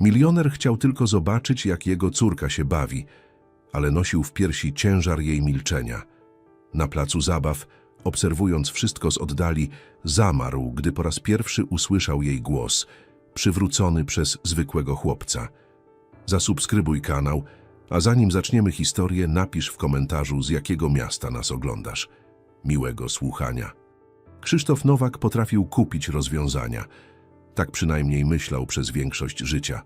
Milioner chciał tylko zobaczyć, jak jego córka się bawi, ale nosił w piersi ciężar jej milczenia. Na placu zabaw, obserwując wszystko z oddali, zamarł, gdy po raz pierwszy usłyszał jej głos, przywrócony przez zwykłego chłopca. Zasubskrybuj kanał, a zanim zaczniemy historię, napisz w komentarzu, z jakiego miasta nas oglądasz. Miłego słuchania. Krzysztof Nowak potrafił kupić rozwiązania. Tak przynajmniej myślał przez większość życia.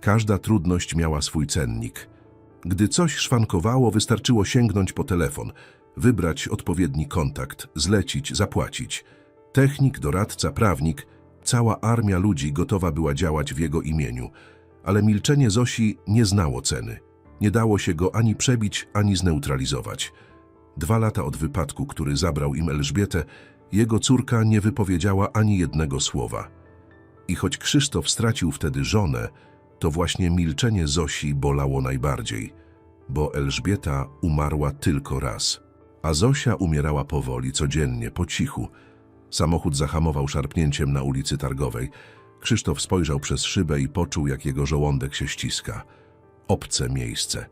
Każda trudność miała swój cennik. Gdy coś szwankowało, wystarczyło sięgnąć po telefon, wybrać odpowiedni kontakt, zlecić, zapłacić. Technik, doradca, prawnik, cała armia ludzi gotowa była działać w jego imieniu. Ale milczenie Zosi nie znało ceny. Nie dało się go ani przebić, ani zneutralizować. Dwa lata od wypadku, który zabrał im Elżbietę, jego córka nie wypowiedziała ani jednego słowa. I choć Krzysztof stracił wtedy żonę, to właśnie milczenie Zosi bolało najbardziej, bo Elżbieta umarła tylko raz, a Zosia umierała powoli, codziennie, po cichu. Samochód zahamował szarpnięciem na ulicy Targowej. Krzysztof spojrzał przez szybę i poczuł, jak jego żołądek się ściska. Obce miejsce.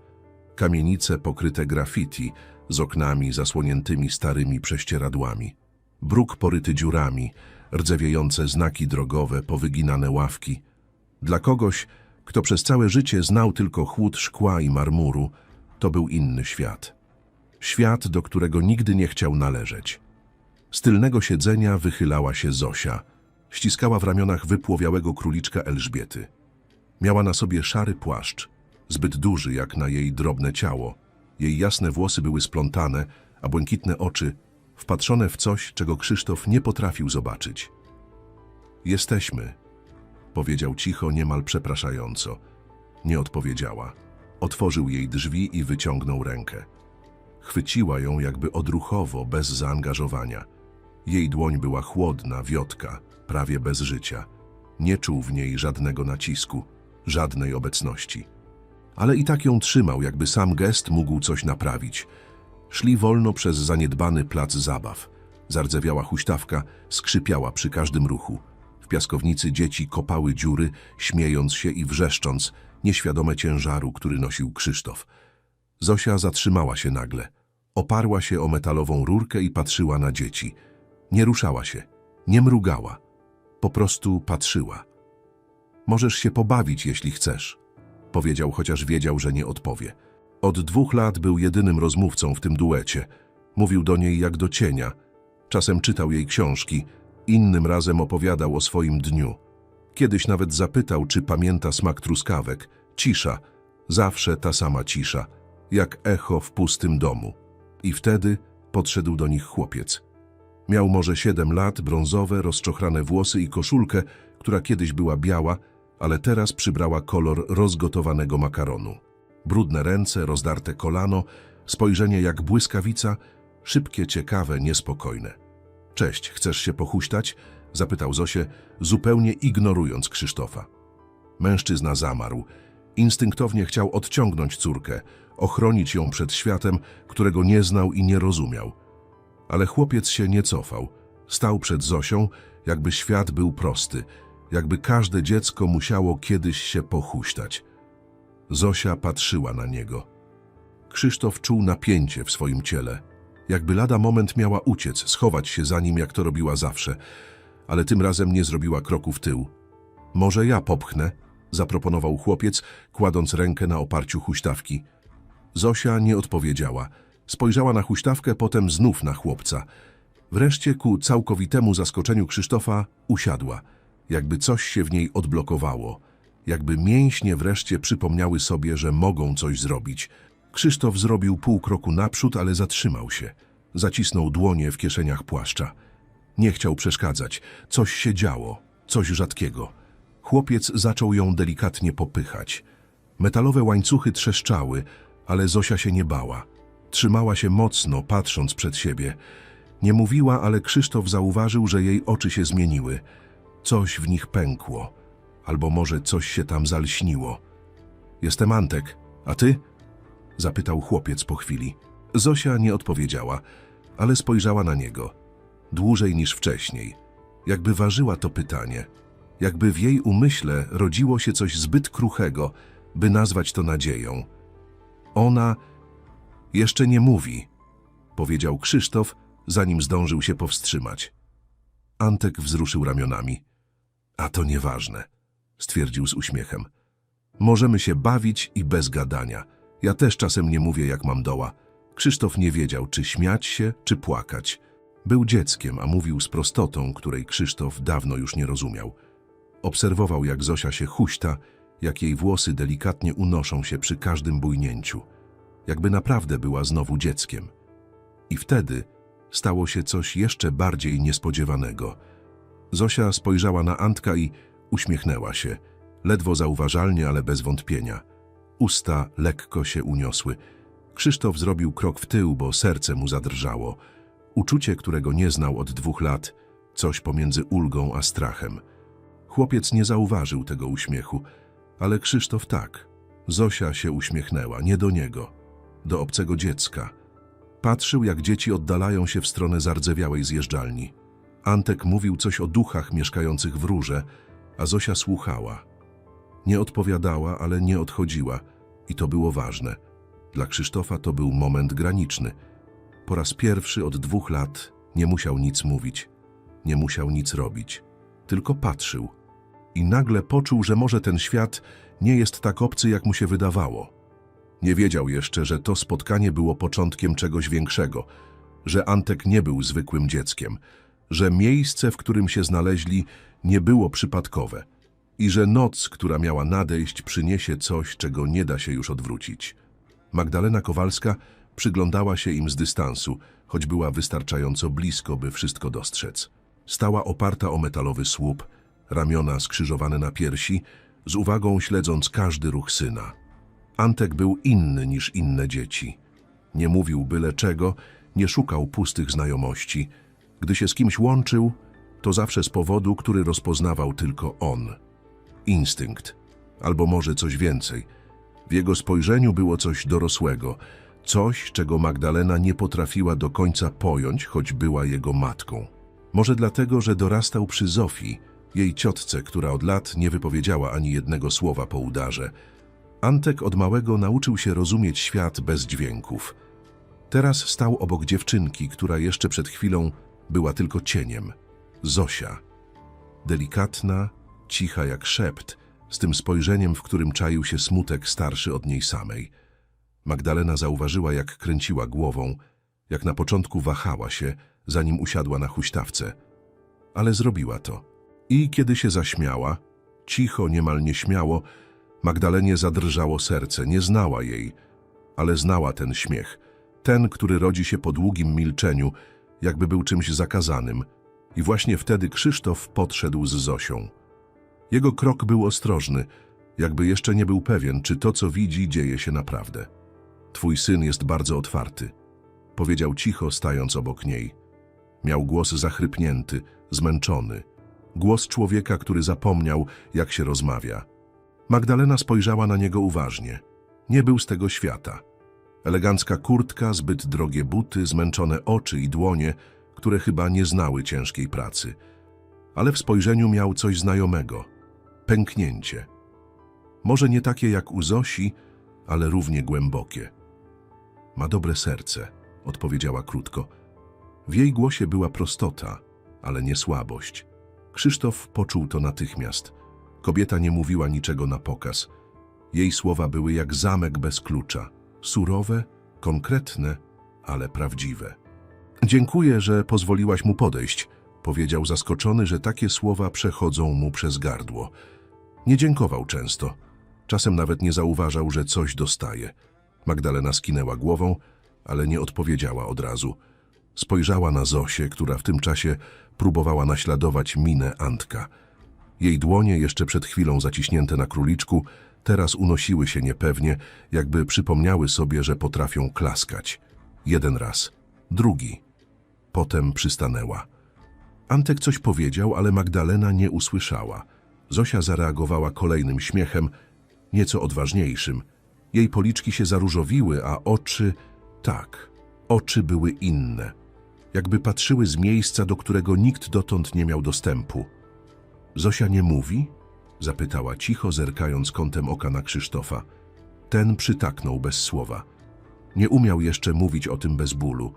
Kamienice pokryte graffiti z oknami zasłoniętymi starymi prześcieradłami. Bruk poryty dziurami, rdzewiejące znaki drogowe, powyginane ławki. Dla kogoś, kto przez całe życie znał tylko chłód szkła i marmuru, to był inny świat. Świat, do którego nigdy nie chciał należeć. Z tylnego siedzenia wychylała się Zosia. Ściskała w ramionach wypłowiałego króliczka Elżbiety. Miała na sobie szary płaszcz, zbyt duży jak na jej drobne ciało. Jej jasne włosy były splątane, a błękitne oczy wpatrzone w coś, czego Krzysztof nie potrafił zobaczyć. Jesteśmy, powiedział cicho, niemal przepraszająco. Nie odpowiedziała. Otworzył jej drzwi i wyciągnął rękę. Chwyciła ją jakby odruchowo, bez zaangażowania. Jej dłoń była chłodna, wiotka, prawie bez życia. Nie czuł w niej żadnego nacisku, żadnej obecności. Ale i tak ją trzymał, jakby sam gest mógł coś naprawić. Szli wolno przez zaniedbany plac zabaw. Zardzewiała huśtawka, skrzypiała przy każdym ruchu. W piaskownicy dzieci kopały dziury, śmiejąc się i wrzeszcząc, nieświadome ciężaru, który nosił Krzysztof. Zosia zatrzymała się nagle. Oparła się o metalową rurkę i patrzyła na dzieci. Nie ruszała się, nie mrugała. Po prostu patrzyła. Możesz się pobawić, jeśli chcesz, powiedział, chociaż wiedział, że nie odpowie. Od dwóch lat był jedynym rozmówcą w tym duecie. Mówił do niej jak do cienia. Czasem czytał jej książki, innym razem opowiadał o swoim dniu. Kiedyś nawet zapytał, czy pamięta smak truskawek. Cisza, zawsze ta sama cisza, jak echo w pustym domu. I wtedy podszedł do nich chłopiec. Miał może siedem lat, brązowe, rozczochrane włosy i koszulkę, która kiedyś była biała, ale teraz przybrała kolor rozgotowanego makaronu. Brudne ręce, rozdarte kolano, spojrzenie jak błyskawica, szybkie, ciekawe, niespokojne. Cześć, chcesz się pochuśtać? Zapytał Zosię, zupełnie ignorując Krzysztofa. Mężczyzna zamarł. Instynktownie chciał odciągnąć córkę, ochronić ją przed światem, którego nie znał i nie rozumiał. Ale chłopiec się nie cofał. Stał przed Zosią, jakby świat był prosty, jakby każde dziecko musiało kiedyś się pochuśtać. Zosia patrzyła na niego. Krzysztof czuł napięcie w swoim ciele. Jakby lada moment miała uciec, schować się za nim, jak to robiła zawsze, ale tym razem nie zrobiła kroku w tył. Może ja popchnę, zaproponował chłopiec, kładąc rękę na oparciu huśtawki. Zosia nie odpowiedziała. Spojrzała na huśtawkę, potem znów na chłopca. Wreszcie ku całkowitemu zaskoczeniu Krzysztofa usiadła, jakby coś się w niej odblokowało, jakby mięśnie wreszcie przypomniały sobie, że mogą coś zrobić. Krzysztof zrobił pół kroku naprzód, ale zatrzymał się. Zacisnął dłonie w kieszeniach płaszcza. Nie chciał przeszkadzać. Coś się działo, coś rzadkiego. Chłopiec zaczął ją delikatnie popychać. Metalowe łańcuchy trzeszczały, ale Zosia się nie bała. Trzymała się mocno, patrząc przed siebie. Nie mówiła, ale Krzysztof zauważył, że jej oczy się zmieniły. Coś w nich pękło, albo może coś się tam zalśniło. Jestem Antek, a ty? Zapytał chłopiec po chwili. Zosia nie odpowiedziała, ale spojrzała na niego. Dłużej niż wcześniej, jakby ważyła to pytanie. Jakby w jej umyśle rodziło się coś zbyt kruchego, by nazwać to nadzieją. Ona jeszcze nie mówi, powiedział Krzysztof, zanim zdążył się powstrzymać. Antek wzruszył ramionami. A to nieważne, stwierdził z uśmiechem. Możemy się bawić i bez gadania. Ja też czasem nie mówię, jak mam doła. Krzysztof nie wiedział, czy śmiać się, czy płakać. Był dzieckiem, a mówił z prostotą, której Krzysztof dawno już nie rozumiał. Obserwował, jak Zosia się huśta, jak jej włosy delikatnie unoszą się przy każdym bujnięciu. Jakby naprawdę była znowu dzieckiem. I wtedy stało się coś jeszcze bardziej niespodziewanego. Zosia spojrzała na Antka i uśmiechnęła się. Ledwo zauważalnie, ale bez wątpienia. Usta lekko się uniosły. Krzysztof zrobił krok w tył, bo serce mu zadrżało. Uczucie, którego nie znał od dwóch lat, coś pomiędzy ulgą a strachem. Chłopiec nie zauważył tego uśmiechu, ale Krzysztof tak. Zosia się uśmiechnęła, nie do niego, do obcego dziecka. Patrzył, jak dzieci oddalają się w stronę zardzewiałej zjeżdżalni. Antek mówił coś o duchach mieszkających w rurze, a Zosia słuchała. Nie odpowiadała, ale nie odchodziła i to było ważne. Dla Krzysztofa to był moment graniczny. Po raz pierwszy od dwóch lat nie musiał nic mówić, nie musiał nic robić, tylko patrzył. I nagle poczuł, że może ten świat nie jest tak obcy, jak mu się wydawało. Nie wiedział jeszcze, że to spotkanie było początkiem czegoś większego, że Antek nie był zwykłym dzieckiem, że miejsce, w którym się znaleźli, nie było przypadkowe i że noc, która miała nadejść, przyniesie coś, czego nie da się już odwrócić. Magdalena Kowalska przyglądała się im z dystansu, choć była wystarczająco blisko, by wszystko dostrzec. Stała oparta o metalowy słup, ramiona skrzyżowane na piersi, z uwagą śledząc każdy ruch syna. Antek był inny niż inne dzieci. Nie mówił byle czego, nie szukał pustych znajomości. Gdy się z kimś łączył, to zawsze z powodu, który rozpoznawał tylko on. Instynkt, albo może coś więcej. W jego spojrzeniu było coś dorosłego, coś, czego Magdalena nie potrafiła do końca pojąć, choć była jego matką. Może dlatego, że dorastał przy Zofii, jej ciotce, która od lat nie wypowiedziała ani jednego słowa po udarze. Antek od małego nauczył się rozumieć świat bez dźwięków. Teraz stał obok dziewczynki, która jeszcze przed chwilą była tylko cieniem. Zosia. Delikatna, cicha jak szept, z tym spojrzeniem, w którym czaił się smutek starszy od niej samej. Magdalena zauważyła, jak kręciła głową, jak na początku wahała się, zanim usiadła na huśtawce. Ale zrobiła to. I kiedy się zaśmiała, cicho, niemal nieśmiało, Magdalenie zadrżało serce, nie znała jej, ale znała ten śmiech, ten, który rodzi się po długim milczeniu, jakby był czymś zakazanym. I właśnie wtedy Krzysztof podszedł z Zosią. Jego krok był ostrożny, jakby jeszcze nie był pewien, czy to, co widzi, dzieje się naprawdę. Twój syn jest bardzo otwarty, powiedział cicho, stając obok niej. Miał głos zachrypnięty, zmęczony. Głos człowieka, który zapomniał, jak się rozmawia. Magdalena spojrzała na niego uważnie. Nie był z tego świata. Elegancka kurtka, zbyt drogie buty, zmęczone oczy i dłonie, które chyba nie znały ciężkiej pracy. Ale w spojrzeniu miał coś znajomego. Pęknięcie. Może nie takie jak u Zosi, ale równie głębokie. Ma dobre serce, odpowiedziała krótko. W jej głosie była prostota, ale nie słabość. Krzysztof poczuł to natychmiast. Kobieta nie mówiła niczego na pokaz. Jej słowa były jak zamek bez klucza. Surowe, konkretne, ale prawdziwe. Dziękuję, że pozwoliłaś mu podejść, powiedział zaskoczony, że takie słowa przechodzą mu przez gardło. Nie dziękował często. Czasem nawet nie zauważał, że coś dostaje. Magdalena skinęła głową, ale nie odpowiedziała od razu. Spojrzała na Zosię, która w tym czasie próbowała naśladować minę Antka. Jej dłonie, jeszcze przed chwilą zaciśnięte na króliczku, teraz unosiły się niepewnie, jakby przypomniały sobie, że potrafią klaskać. Jeden raz, drugi. Potem przystanęła. Antek coś powiedział, ale Magdalena nie usłyszała. Zosia zareagowała kolejnym śmiechem, nieco odważniejszym. Jej policzki się zaróżowiły, a oczy... Tak, oczy były inne. Jakby patrzyły z miejsca, do którego nikt dotąd nie miał dostępu. Zosia nie mówi? Zapytała cicho, zerkając kątem oka na Krzysztofa. Ten przytaknął bez słowa. Nie umiał jeszcze mówić o tym bez bólu.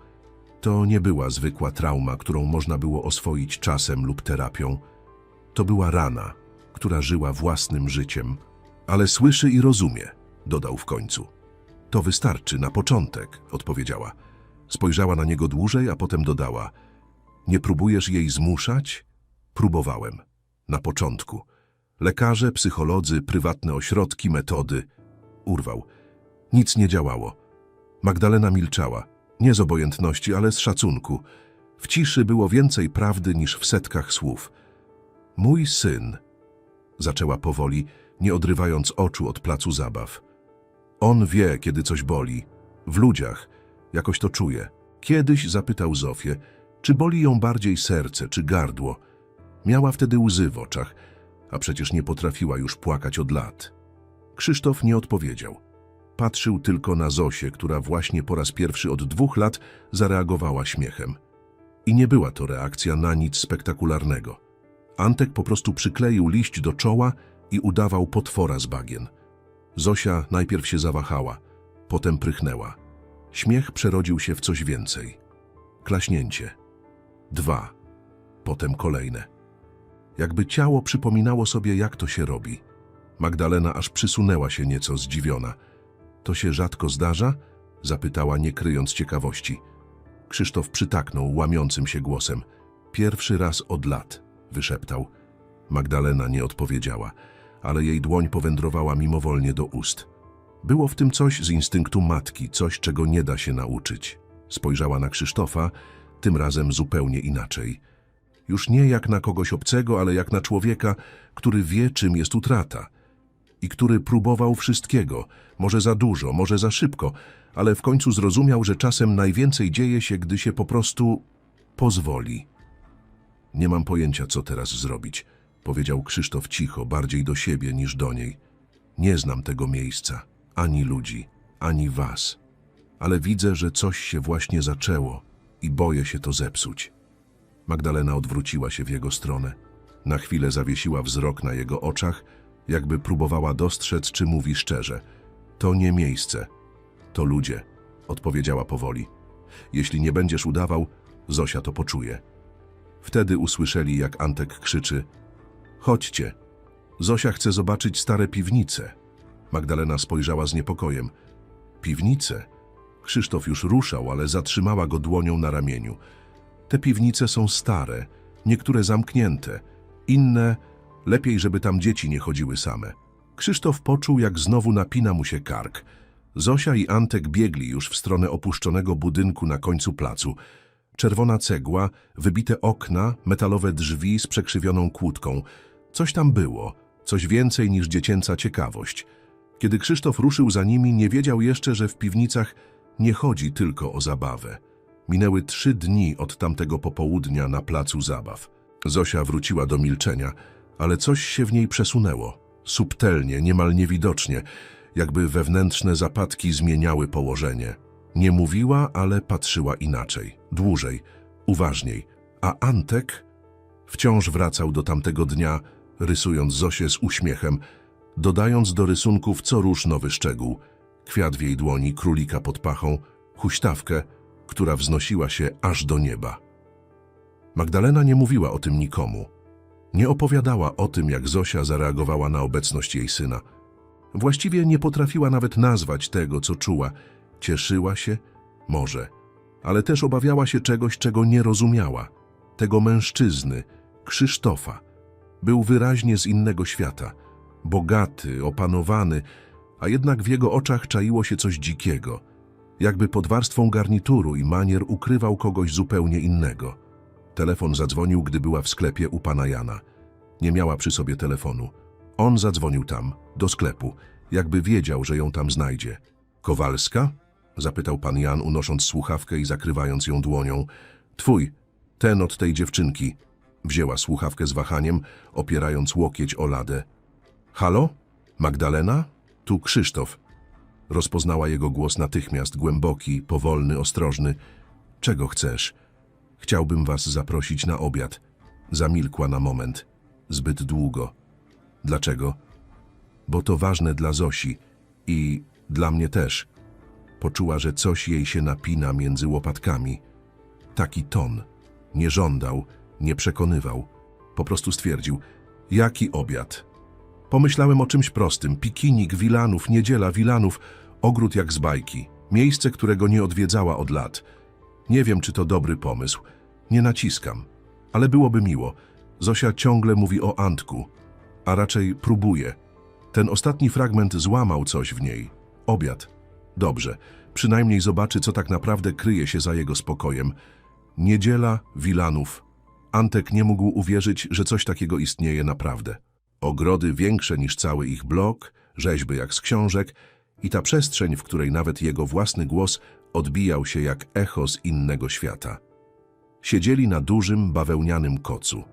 To nie była zwykła trauma, którą można było oswoić czasem lub terapią. To była rana, która żyła własnym życiem. Ale słyszy i rozumie, dodał w końcu. To wystarczy na początek, odpowiedziała. Spojrzała na niego dłużej, a potem dodała. Nie próbujesz jej zmuszać? Próbowałem. Na początku. Lekarze, psycholodzy, prywatne ośrodki, metody. Urwał. Nic nie działało. Magdalena milczała. Nie z obojętności, ale z szacunku. W ciszy było więcej prawdy niż w setkach słów. Mój syn, zaczęła powoli, nie odrywając oczu od placu zabaw. On wie, kiedy coś boli. W ludziach. Jakoś to czuje. Kiedyś zapytał Zofię, czy boli ją bardziej serce czy gardło. Miała wtedy łzy w oczach, a przecież nie potrafiła już płakać od lat. Krzysztof nie odpowiedział. Patrzył tylko na Zosię, która właśnie po raz pierwszy od dwóch lat zareagowała śmiechem. I nie była to reakcja na nic spektakularnego. Antek po prostu przykleił liść do czoła i udawał potwora z bagien. Zosia najpierw się zawahała, potem prychnęła. Śmiech przerodził się w coś więcej. Klaśnięcie. Dwa. Potem kolejne. Jakby ciało przypominało sobie, jak to się robi. Magdalena aż przysunęła się nieco zdziwiona. To się rzadko zdarza? Zapytała, nie kryjąc ciekawości. Krzysztof przytaknął łamiącym się głosem. Pierwszy raz od lat, wyszeptał. Magdalena nie odpowiedziała, ale jej dłoń powędrowała mimowolnie do ust. Było w tym coś z instynktu matki, coś, czego nie da się nauczyć. Spojrzała na Krzysztofa, tym razem zupełnie inaczej. Już nie jak na kogoś obcego, ale jak na człowieka, który wie, czym jest utrata. I który próbował wszystkiego, może za dużo, może za szybko, ale w końcu zrozumiał, że czasem najwięcej dzieje się, gdy się po prostu pozwoli. Nie mam pojęcia, co teraz zrobić, powiedział Krzysztof cicho, bardziej do siebie niż do niej. Nie znam tego miejsca, ani ludzi, ani was, ale widzę, że coś się właśnie zaczęło i boję się to zepsuć. Magdalena odwróciła się w jego stronę. Na chwilę zawiesiła wzrok na jego oczach, jakby próbowała dostrzec, czy mówi szczerze. To nie miejsce, to ludzie, odpowiedziała powoli. Jeśli nie będziesz udawał, Zosia to poczuje. Wtedy usłyszeli, jak Antek krzyczy: Chodźcie. Zosia chce zobaczyć stare piwnice. Magdalena spojrzała z niepokojem. Piwnice? Krzysztof już ruszał, ale zatrzymała go dłonią na ramieniu. Te piwnice są stare, niektóre zamknięte, inne lepiej, żeby tam dzieci nie chodziły same. Krzysztof poczuł, jak znowu napina mu się kark. Zosia i Antek biegli już w stronę opuszczonego budynku na końcu placu. Czerwona cegła, wybite okna, metalowe drzwi z przekrzywioną kłódką. Coś tam było, coś więcej niż dziecięca ciekawość. Kiedy Krzysztof ruszył za nimi, nie wiedział jeszcze, że w piwnicach nie chodzi tylko o zabawę. Minęły trzy dni od tamtego popołudnia na placu zabaw. Zosia wróciła do milczenia, ale coś się w niej przesunęło. Subtelnie, niemal niewidocznie, jakby wewnętrzne zapadki zmieniały położenie. Nie mówiła, ale patrzyła inaczej, dłużej, uważniej. A Antek wciąż wracał do tamtego dnia, rysując Zosię z uśmiechem, dodając do rysunków co róż nowy szczegół. Kwiat w jej dłoni, królika pod pachą, huśtawkę, która wznosiła się aż do nieba. Magdalena nie mówiła o tym nikomu. Nie opowiadała o tym, jak Zosia zareagowała na obecność jej syna. Właściwie nie potrafiła nawet nazwać tego, co czuła. Cieszyła się? Może. Ale też obawiała się czegoś, czego nie rozumiała. Tego mężczyzny, Krzysztofa. Był wyraźnie z innego świata. Bogaty, opanowany, a jednak w jego oczach czaiło się coś dzikiego. Jakby pod warstwą garnituru i manier ukrywał kogoś zupełnie innego. Telefon zadzwonił, gdy była w sklepie u pana Jana. Nie miała przy sobie telefonu. On zadzwonił tam, do sklepu, jakby wiedział, że ją tam znajdzie. Kowalska? Zapytał pan Jan, unosząc słuchawkę i zakrywając ją dłonią. Twój, ten od tej dziewczynki. Wzięła słuchawkę z wahaniem, opierając łokieć o ladę. Halo? Magdalena? Tu Krzysztof. Rozpoznała jego głos natychmiast, głęboki, powolny, ostrożny. Czego chcesz? Chciałbym was zaprosić na obiad. Zamilkła na moment. zbyt długo. Dlaczego? Bo to ważne dla Zosi i dla mnie też. Poczuła, że coś jej się napina między łopatkami. Taki ton. Nie żądał, nie przekonywał. Po prostu stwierdził, jaki obiad. Pomyślałem o czymś prostym. Pikinik, Wilanów, niedziela, Wilanów, ogród jak z bajki. Miejsce, którego nie odwiedzała od lat. Nie wiem, czy to dobry pomysł. Nie naciskam. Ale byłoby miło. Zosia ciągle mówi o Antku, a raczej próbuje. Ten ostatni fragment złamał coś w niej. Obiad. Dobrze. Przynajmniej zobaczy, co tak naprawdę kryje się za jego spokojem. Niedziela, Wilanów. Antek nie mógł uwierzyć, że coś takiego istnieje naprawdę. Ogrody większe niż cały ich blok, rzeźby jak z książek i ta przestrzeń, w której nawet jego własny głos odbijał się jak echo z innego świata. Siedzieli na dużym, bawełnianym kocu.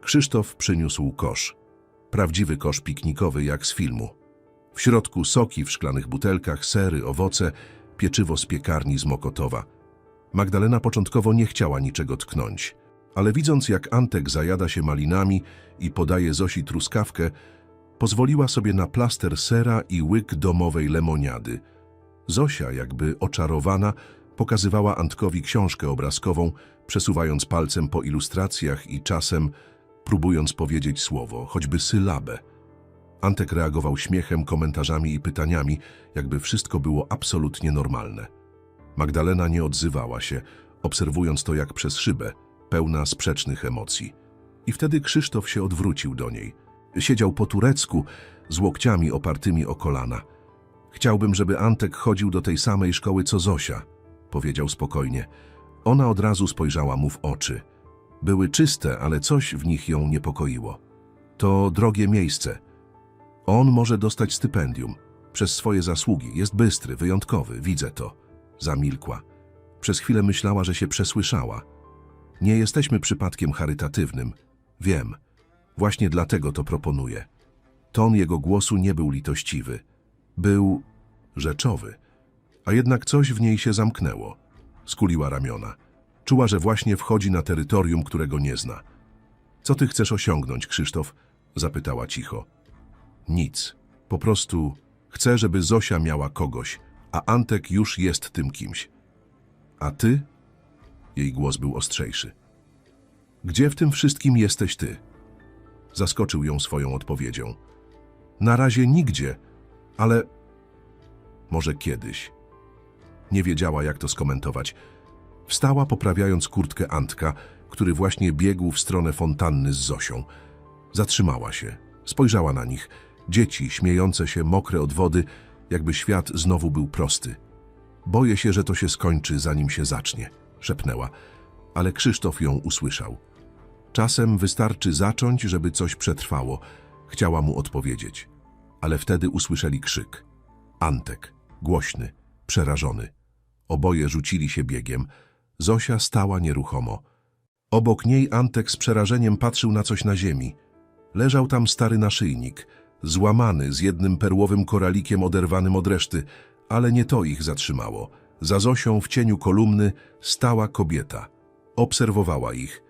Krzysztof przyniósł kosz. Prawdziwy kosz piknikowy jak z filmu. W środku soki w szklanych butelkach, sery, owoce, pieczywo z piekarni z Mokotowa. Magdalena początkowo nie chciała niczego tknąć, ale widząc jak Antek zajada się malinami i podaje Zosi truskawkę, pozwoliła sobie na plaster sera i łyk domowej lemoniady. Zosia, jakby oczarowana, pokazywała Antkowi książkę obrazkową, przesuwając palcem po ilustracjach i czasem próbując powiedzieć słowo, choćby sylabę. Antek reagował śmiechem, komentarzami i pytaniami, jakby wszystko było absolutnie normalne. Magdalena nie odzywała się, obserwując to jak przez szybę, pełna sprzecznych emocji. I wtedy Krzysztof się odwrócił do niej. Siedział po turecku, z łokciami opartymi o kolana. Chciałbym, żeby Antek chodził do tej samej szkoły co Zosia, powiedział spokojnie. Ona od razu spojrzała mu w oczy. Były czyste, ale coś w nich ją niepokoiło. To drogie miejsce. On może dostać stypendium. Przez swoje zasługi. Jest bystry, wyjątkowy, widzę to. Zamilkła. Przez chwilę myślała, że się przesłyszała. Nie jesteśmy przypadkiem charytatywnym. Wiem. Właśnie dlatego to proponuję. Ton jego głosu nie był litościwy. Był rzeczowy. A jednak coś w niej się zamknęło. Skuliła ramiona. Czuła, że właśnie wchodzi na terytorium, którego nie zna. Co ty chcesz osiągnąć, Krzysztof? Zapytała cicho. Nic. Po prostu chcę, żeby Zosia miała kogoś, a Antek już jest tym kimś. A ty? Jej głos był ostrzejszy. Gdzie w tym wszystkim jesteś ty? Zaskoczył ją swoją odpowiedzią. Na razie nigdzie, ale może kiedyś. Nie wiedziała, jak to skomentować. Wstała, poprawiając kurtkę Antka, który właśnie biegł w stronę fontanny z Zosią. Zatrzymała się, spojrzała na nich. Dzieci, śmiejące się, mokre od wody, jakby świat znowu był prosty. Boję się, że to się skończy, zanim się zacznie, szepnęła, ale Krzysztof ją usłyszał. Czasem wystarczy zacząć, żeby coś przetrwało. Chciała mu odpowiedzieć, ale wtedy usłyszeli krzyk. Antek, głośny, przerażony. Oboje rzucili się biegiem. Zosia stała nieruchomo. Obok niej Antek z przerażeniem patrzył na coś na ziemi. Leżał tam stary naszyjnik, złamany z jednym perłowym koralikiem oderwanym od reszty, ale nie to ich zatrzymało. Za Zosią w cieniu kolumny stała kobieta. Obserwowała ich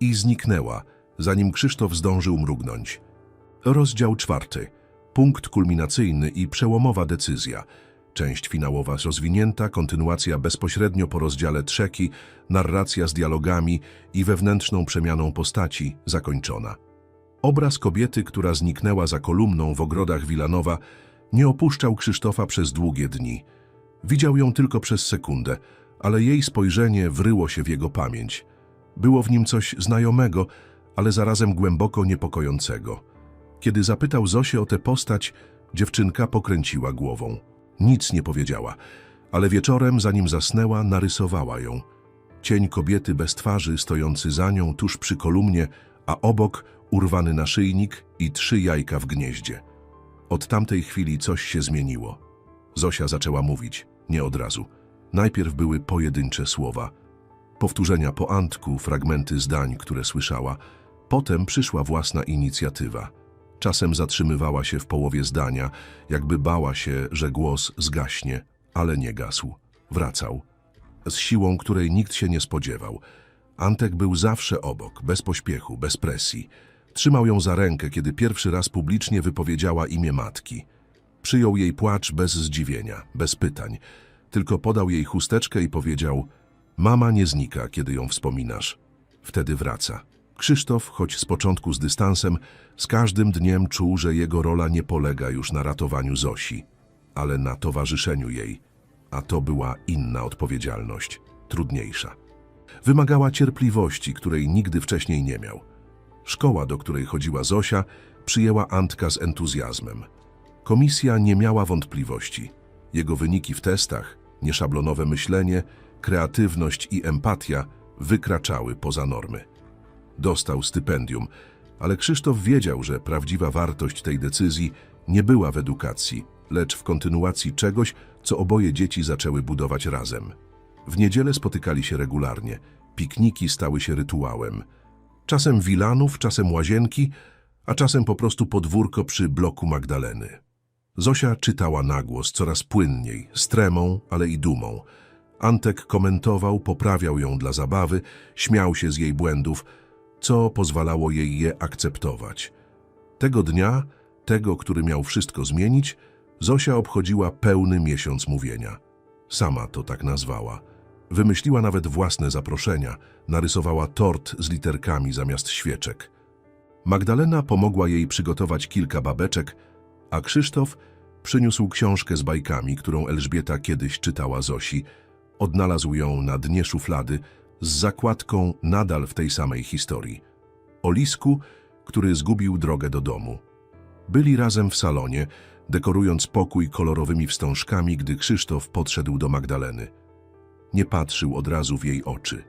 i zniknęła, zanim Krzysztof zdążył mrugnąć. Rozdział czwarty. Punkt kulminacyjny i przełomowa decyzja. Część finałowa rozwinięta, kontynuacja bezpośrednio po rozdziale trzeci, narracja z dialogami i wewnętrzną przemianą postaci zakończona. Obraz kobiety, która zniknęła za kolumną w ogrodach Wilanowa, nie opuszczał Krzysztofa przez długie dni. Widział ją tylko przez sekundę, ale jej spojrzenie wryło się w jego pamięć. Było w nim coś znajomego, ale zarazem głęboko niepokojącego. Kiedy zapytał Zosię o tę postać, dziewczynka pokręciła głową. Nic nie powiedziała, ale wieczorem, zanim zasnęła, narysowała ją. Cień kobiety bez twarzy stojący za nią tuż przy kolumnie, a obok urwany naszyjnik i trzy jajka w gnieździe. Od tamtej chwili coś się zmieniło. Zosia zaczęła mówić, nie od razu. Najpierw były pojedyncze słowa. Powtórzenia po Antku, fragmenty zdań, które słyszała. Potem przyszła własna inicjatywa. Czasem zatrzymywała się w połowie zdania, jakby bała się, że głos zgaśnie, ale nie gasł. Wracał. Z siłą, której nikt się nie spodziewał. Antek był zawsze obok, bez pośpiechu, bez presji. Trzymał ją za rękę, kiedy pierwszy raz publicznie wypowiedziała imię matki. Przyjął jej płacz bez zdziwienia, bez pytań. Tylko podał jej chusteczkę i powiedział: Mama nie znika, kiedy ją wspominasz. Wtedy wraca. Krzysztof, choć z początku z dystansem, z każdym dniem czuł, że jego rola nie polega już na ratowaniu Zosi, ale na towarzyszeniu jej. A to była inna odpowiedzialność, trudniejsza. Wymagała cierpliwości, której nigdy wcześniej nie miał. Szkoła, do której chodziła Zosia, przyjęła Antka z entuzjazmem. Komisja nie miała wątpliwości. Jego wyniki w testach, nieszablonowe myślenie, kreatywność i empatia wykraczały poza normy. Dostał stypendium, ale Krzysztof wiedział, że prawdziwa wartość tej decyzji nie była w edukacji, lecz w kontynuacji czegoś, co oboje dzieci zaczęły budować razem. W niedzielę spotykali się regularnie, pikniki stały się rytuałem. Czasem wilanów, czasem łazienki, a czasem po prostu podwórko przy bloku Magdaleny. Zosia czytała na głos coraz płynniej, z tremą, ale i dumą. Antek komentował, poprawiał ją dla zabawy, śmiał się z jej błędów, co pozwalało jej je akceptować. Tego dnia, tego, który miał wszystko zmienić, Zosia obchodziła pełny miesiąc mówienia. Sama to tak nazwała. Wymyśliła nawet własne zaproszenia, narysowała tort z literkami zamiast świeczek. Magdalena pomogła jej przygotować kilka babeczek, a Krzysztof przyniósł książkę z bajkami, którą Elżbieta kiedyś czytała Zosi. Odnalazł ją na dnie szuflady z zakładką nadal w tej samej historii. O lisku, który zgubił drogę do domu. Byli razem w salonie, dekorując pokój kolorowymi wstążkami, gdy Krzysztof podszedł do Magdaleny. Nie patrzył od razu w jej oczy.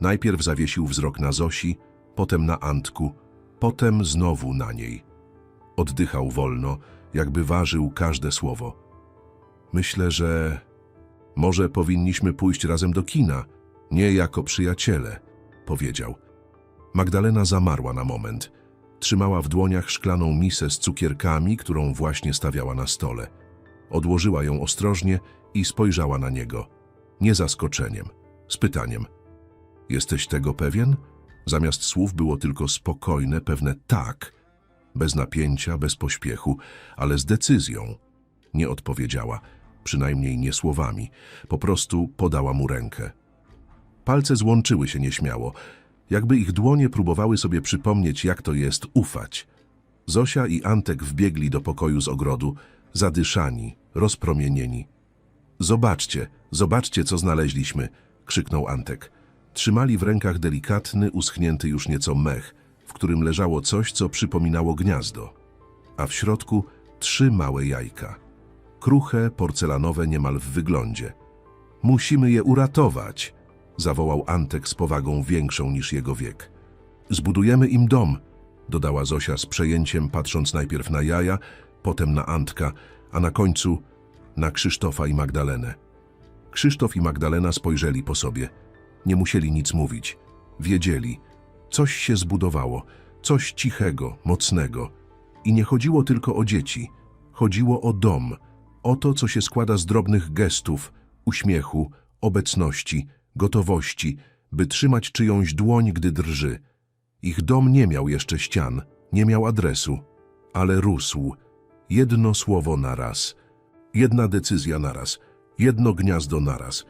Najpierw zawiesił wzrok na Zosi, potem na Antku, potem znowu na niej. Oddychał wolno, jakby ważył każde słowo. Myślę, że może powinniśmy pójść razem do kina, nie jako przyjaciele, powiedział. Magdalena zamarła na moment. Trzymała w dłoniach szklaną misę z cukierkami, którą właśnie stawiała na stole. Odłożyła ją ostrożnie i spojrzała na niego. Nie zaskoczeniem, z pytaniem. Jesteś tego pewien? Zamiast słów było tylko spokojne, pewne tak, bez napięcia, bez pośpiechu, ale z decyzją. Nie odpowiedziała, przynajmniej nie słowami, po prostu podała mu rękę. Palce złączyły się nieśmiało, jakby ich dłonie próbowały sobie przypomnieć, jak to jest ufać. Zosia i Antek wbiegli do pokoju z ogrodu, zadyszani, rozpromienieni. Zobaczcie, zobaczcie, co znaleźliśmy, krzyknął Antek. Trzymali w rękach delikatny, uschnięty już nieco mech, w którym leżało coś, co przypominało gniazdo, a w środku trzy małe jajka. Kruche, porcelanowe niemal w wyglądzie. Musimy je uratować, zawołał Antek z powagą większą niż jego wiek. Zbudujemy im dom, dodała Zosia z przejęciem, patrząc najpierw na jaja, potem na Antka, a na końcu na Krzysztofa i Magdalenę. Krzysztof i Magdalena spojrzeli po sobie. Nie musieli nic mówić. Wiedzieli. Coś się zbudowało, coś cichego, mocnego. I nie chodziło tylko o dzieci. Chodziło o dom, o to, co się składa z drobnych gestów, uśmiechu, obecności, gotowości, by trzymać czyjąś dłoń, gdy drży. Ich dom nie miał jeszcze ścian, nie miał adresu, ale rósł. Jedno słowo naraz, jedna decyzja naraz, jedno gniazdo naraz –